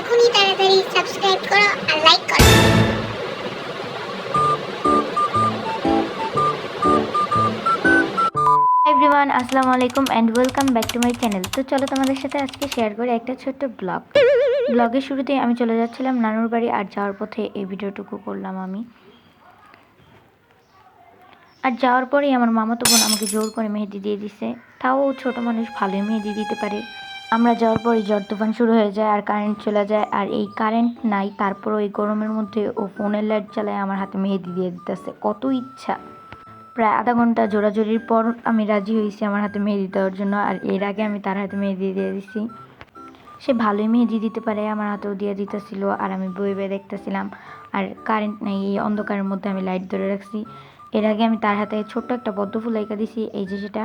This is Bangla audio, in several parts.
এখনই তাড়াতাড়ি সাবস্ক্রাইব করো আর লাইক করো। এভরিওয়ান আসসালামু আলাইকুম and welcome back to my channel তো চলো তোমাদের সাথে আজকে শেয়ার করি একটা ছোট্ট ব্লগ ব্লগের শুরুতে আমি চলে যাচ্ছিলাম নানুর বাড়ি আর যাওয়ার পথে এই ভিডিওটুকু করলাম আমি। আর যাওয়ার পরেই আমার মামাতো বোন আমাকে জোর করে মেহেদি দিয়ে দিছে। তাও ছোট মানুষ ভালোই মেহেদি দিতে পারে। আমরা যাওয়ার পরে ঝড় তুফান শুরু হয়ে যায় আর কারেন্ট চলে যায় আর এই কারেন্ট নাই তারপর ওই গরমের মধ্যে ও ফোনের লাইট জ্বালায় আমার হাতে মেহেদি দিয়ে দিতেছে। কত ইচ্ছা। প্রায় আধা ঘণ্টা জোড়াজোড়ির পর আমি রাজি হয়েছি আমার হাতে মেহেদি দেওয়ার জন্য আর এর আগে আমি তার হাতে মেহেদি দিয়ে দিছি। সে ভালোই মেহেদি দিতে পারে, আমার হাতেও দিয়ে দিতেছিল আর আমি বই বয়ে দেখতেছিলাম। আর কারেন্ট নেই, এই অন্ধকারের মধ্যে আমি লাইট ধরে রাখছি। এর আগে আমি তার হাতে ছোট্ট একটা পদ্ম ফুল দিছি, এই যে সেটা।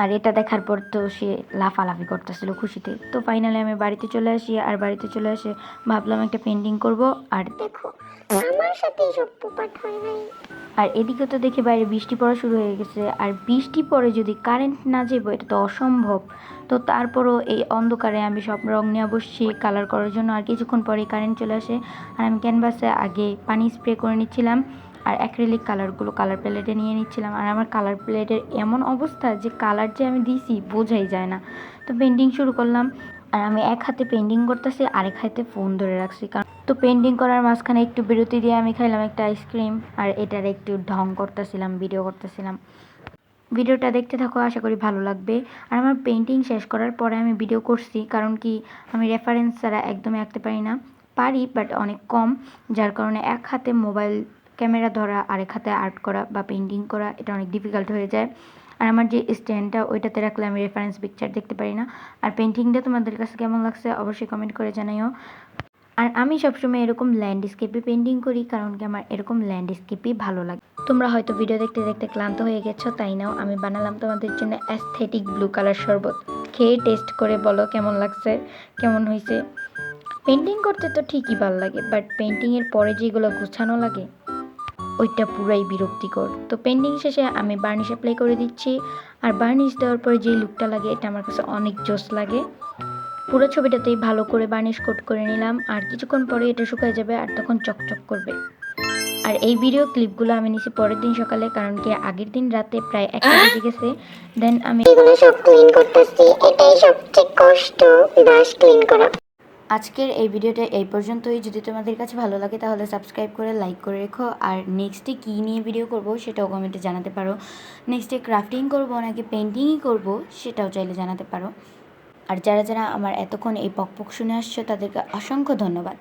আর এটা দেখার পর তো সে লাফালাফি করতেছিল খুশিতে। তো ফাইনালি আমি বাড়িতে চলে আসি আর বাড়িতে চলে এসে ভাবলাম একটা পেন্টিং করব আর দেখো আমার সাথে এসব পোপাট হয় নাই। আর এদিকে তো দেখি বাইরে বৃষ্টি পড়া শুরু হয়ে গেছে আর বৃষ্টি পড়ে যদি কারেন্ট না যাব এটা তো অসম্ভব। তো তারপরও এই অন্ধকারে আমি সব রং নিয়ে বসছি কালার করার জন্য আর কিছুক্ষণ পরে কারেন্ট চলে আসে। আর আমি ক্যানভাসে আগে পানি স্প্রে করে নিচ্ছিলাম। আর অ্যাক্রিলিক কালারগুলো কালার প্লেটে নিয়ে নিচ্ছিলাম। আর আমার কালার প্লেটের এমন অবস্থা যে কালার যে আমি দিছি বোঝাই যায় না। তো পেন্টিং শুরু করলাম। আর আমি এক হাতে পেন্টিং করতেছি, আরেক হাতে ফোন ধরে রাখছি। কারণ তো পেন্টিং করার মাঝখানে একটু বিরতি দিয়ে আমি খাইলাম একটা আইসক্রিম আর এটার একটু ঢং করতেছিলাম ভিডিও করতেছিলাম। ভিডিওটা দেখতে থাকো, আশা করি ভালো লাগবে। আর আমার পেন্টিং শেষ করার পরে আমি ভিডিও করছি, কারণ কি আমি রেফারেন্স ছাড়া একদমই আঁকতে পারি না। পারি বাট অনেক কম। যার কারণে এক হাতে মোবাইল ক্যামেরা ধরা, আরেক হাতে আর্ট করা বা পেন্টিং করা, এটা অনেক ডিফিকাল্ট হয়ে যায়। আর আমার যে স্ট্যান্ডটা ওইটাতে রাখলে আমি রেফারেন্স পিকচার দেখতে পারি না। আর পেন্টিংটা তোমাদের কাছে কেমন লাগছে, অবশ্যই কমেন্ট করে জানাইও। আর আমি সবসময় এরকম ল্যান্ডস্কেপে পেন্টিং করি, কারণ কি আমার এরকম ল্যান্ডস্কেপই ভালো লাগে। তোমরা হয়তো ভিডিও দেখতে দেখতে ক্লান্ত হয়ে গেছো, তাই নাও, আমি বানালাম তোমাদের জন্য অ্যাস্থেটিক ব্লু কালার শরবত। খেয়ে টেস্ট করে বলো কেমন লাগছে, কেমন হয়েছে পেন্টিং করতে তো ঠিকই ভালো লাগে বাট পেন্টিংয়ের পরে যেগুলো গুছানো লাগে ওইটা পুরাই বিরক্তিকর। তো পেন্টিং শেষে আমি বার্নিশ অ্যাপ্লাই করে দিচ্ছি। আর বার্নিশ দেওয়ার পরে যে লুকটা লাগে এটা আমার কাছে অনেক জোস লাগে। পুরো ছবিটাতেই ভালো করে বার্নিশ কোট করে নিলাম। আর কিছুক্ষণ পরে এটা শুকায় যাবে আর তখন চকচক করবে। আর এই ভিডিও ক্লিপগুলো আমি নিছি পরের দিন সকালে কারণ কি আগের দিন রাতে প্রায় একটা বেজে গেছে। দেন আমি এগুলো সব ক্লিন করতেছি। এটাই সবচেয়ে কষ্ট। ব্রাশ ক্লিন করা। আজকের এই ভিডিওটা এই পর্যন্তই। যদি তোমাদের কাছে ভালো লাগে তাহলে সাবস্ক্রাইব করে লাইক করে রেখো। আর নেক্সটে কী নিয়ে ভিডিও করব সেটাও কমেন্টে জানাতে পারো। নেক্সটে ক্রাফটিং করব নাকি পেন্টিংই করব সেটাও চাইলে জানাতে পারো। আর যারা যারা আমার এতক্ষণ এই পকপক শুনে আসছো তাদেরকে অসংখ্য ধন্যবাদ।